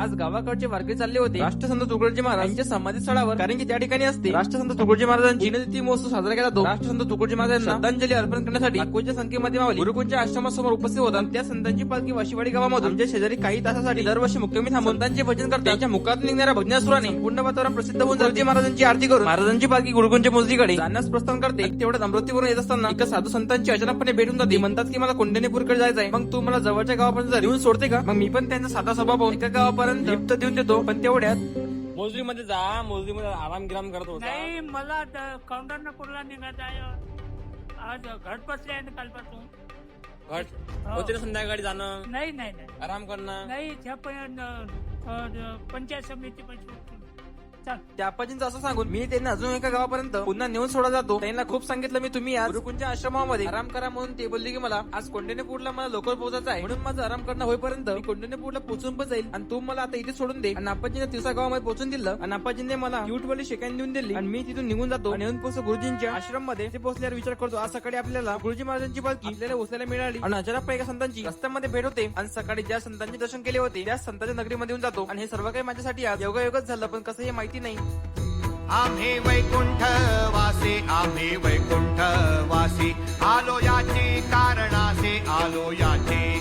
आज गावाकडचे वारकरी चालले होते. राष्ट्रसंत तुकडोजी महाराज यांच्या समाधी स्थळावर कारण की त्या ठिकाणी असते. राष्ट्रसंत तुकडोजी महाराजांची पुण्यतिथी महोत्सव साजरा केला जातो राष्ट्रसंत तुकडोजी महाराजांना श्रद्धांजली अर्पण करण्यासाठी लाखोच्या संख्येमध्ये मावली. गुरुकुंच्या आश्रमासमोर उपस्थित होतात त्या संतांची पालखी वाशिवाडी गावामधून आमच्या शेजारी काही तासासाठी दरवर्षी मुक्कामी थांबून संतांचे भजन करतात. त्यांच्या मुखात निघणाऱ्या भजनासुराने पूर्ण वातावरण प्रसिद्ध होऊन तुकडोजी महाराजांची आरती करून महाराजांची पालखी गुरुकुंच्या मोजलीकडे जाण्यास प्रस्थान करते. तेवढ्यात अमृतीवरून येत असताना एका साधू संतांची अचानकपणे भेटून जाते. म्हणतात की मला कोंढणीपूरकडे जायचं आहे मग तू मला जवळच्या गावापर्यंत येऊन सोडते का? मग मी पण त्यांचा साधा स्वभाव एका गावापर्यंत लिफ्ट देऊन देतो पण तेवढ्यात मोजरीमध्ये जा मोजरीमध्ये आराम गिराम करत होता. नाही मला कौंडरपूरला निघायचं आहे. आज घट बसले आहे ना कालपासून. घट होते ना संध्याकाळी जाणं? नाही नाही नाही. आराम करणं? नाही त्या पंचायत समिती पैसे त्यापाजींचं असं सांगून मी त्यांना अजून एका गावापर्यंत पुन्हा नेऊन सोडा जातो. त्यांना खूप सांगितलं मी तुम्ही आज गुरुकुंच्या आश्रमामध्ये आराम करा म्हणून ते बोलले की मला आज कोंढणीपूरला मला लवकर पोहोचायचं आहे. म्हणून माझं आराम करणं होईपर्यंत मी पोहोचून पण जाईल आणि तू मला आता इथे सोडून दे. आणि आपाजीने तिसऱ्या गावामध्ये पोहोचून दिलं. आणि आपाजीने मला क्यूटवाली शेकान देऊन दिली. आणि मी तिथून निघून जातो. आणि येऊन पोहोचतो गुरुजींच्या आश्रममध्ये ते पोहोचल्यावर विचार करतो आज सकाळी आपल्याला गुरुजी महाराजांची पालखी आपल्याला उचलायला मिळाली. आणि अचानक एका संतांची रस्त्यामध्ये भेट होते. आणि सकाळी ज्या संतांचे दर्शन केले होते त्या संतांच्या नगरीमध्ये येऊन जातो. आणि हे सर्व काही माझ्यासाठी आज योगायोगच झालं. पण कसं हे माहिती माहिती नाही. आम्ही वैकुंठ वासी आम्ही वैकुंठ वासी आलो याची कारणासे आलो याची